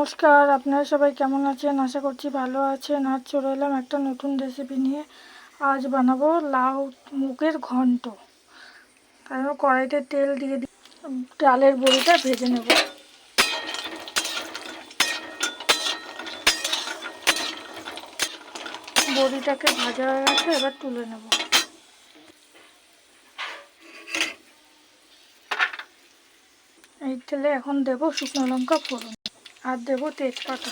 নমস্কার, আপনারা সবাই কেমন আছেন? আশা করছি ভালো আছেন। আজ চলে এলাম একটা নতুন রেসিপি নিয়ে। আজ বানাবো লাউ মুগের ঘন্ট। তারপর কড়াইতে তেল দিয়ে ডালের বড়িটা ভেজে নেব। বড়িটাকে ভাজা হয়ে গেছে, এবার তুলে নেব। এই তেলে এখন দেবো শুকনো লঙ্কা ফোড়ন। আর দেবো তেজপাতা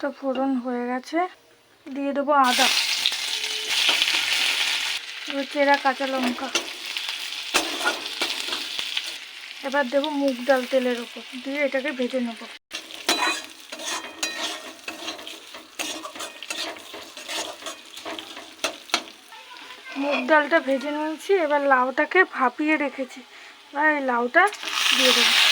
তো ফোড়ন হয়ে গেছে। দিয়ে দেবো আদা। চেরা কাঁচা লঙ্কা। এবার দেবো মুগ ডাল তেলের উপর দিয়ে এটাকে ভেজে নেব। মুগ ডালটা ভেজে নিয়েছি। এবার লাউটাকে ভাপিয়ে রেখেছি। এবার এই লাউটা দিয়ে দেবো।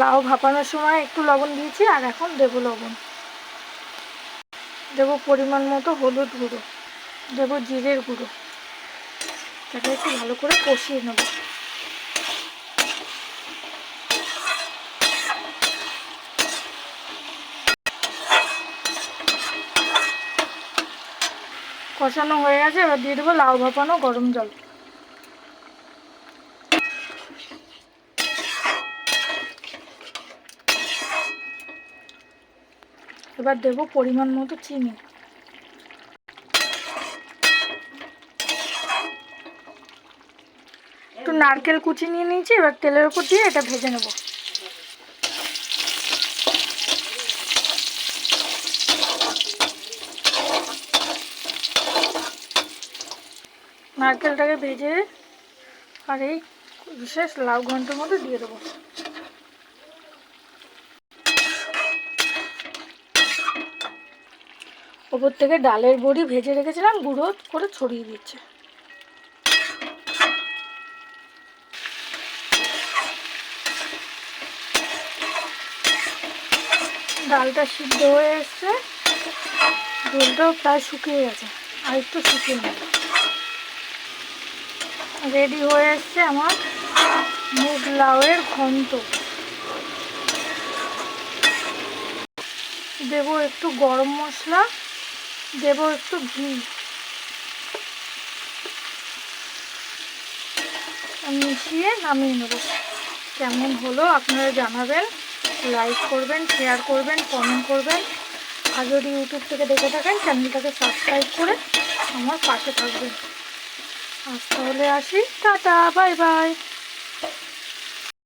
লাউ ভাপানোর সময় একটু লবণ দিয়েছি, আর এখন দেবো লবণ। দেবো পরিমাণ মতো হলুদ গুঁড়ো, দেবো জিরের গুঁড়ো। তাকে একটু ভালো করে কষিয়ে নেব। কষানো হয়ে গেছে, এবার দিয়ে দেবো লাউ ভাপানো গরম জল। এবার দেবো পরিমাণ মতো চিনি। একটু নারকেল কুচি নিয়ে নিয়েছি, এবার তেলের উপর দিয়ে এটা ভেজে নেব। নারকেলটাকে ভেজে আর এই বিশেষ লাউ ঘণ্টার মধ্যে দিয়ে দেবো। ওপর থেকে ডালের বড়ি ভেজে রেখেছিলাম, গুঁড়ো করে ছড়িয়ে দিচ্ছে। ডালটা সিদ্ধ হয়ে এসছে। ঝোলটাও প্রায় শুকিয়ে গেছে, আর একটু শুকিয়ে নেব রেডি হয়ে এসছে আমার মুগ লাউয়ের ঘন্ট। দেবো একটু গরম মশলা। দেবো একটু ঘি। মিশিয়ে নামিয়ে নেব। কেমন হলো আপনারা জানাবেন। লাইক করবেন, শেয়ার করবেন, কমেন্ট করবেন। আর যদি ইউটিউব থেকে দেখে থাকেন, চ্যানেলটাকে সাবস্ক্রাইব করে আমার পাশে থাকবেন। আজ তাহলে আসি। টাটা, বাই বাই।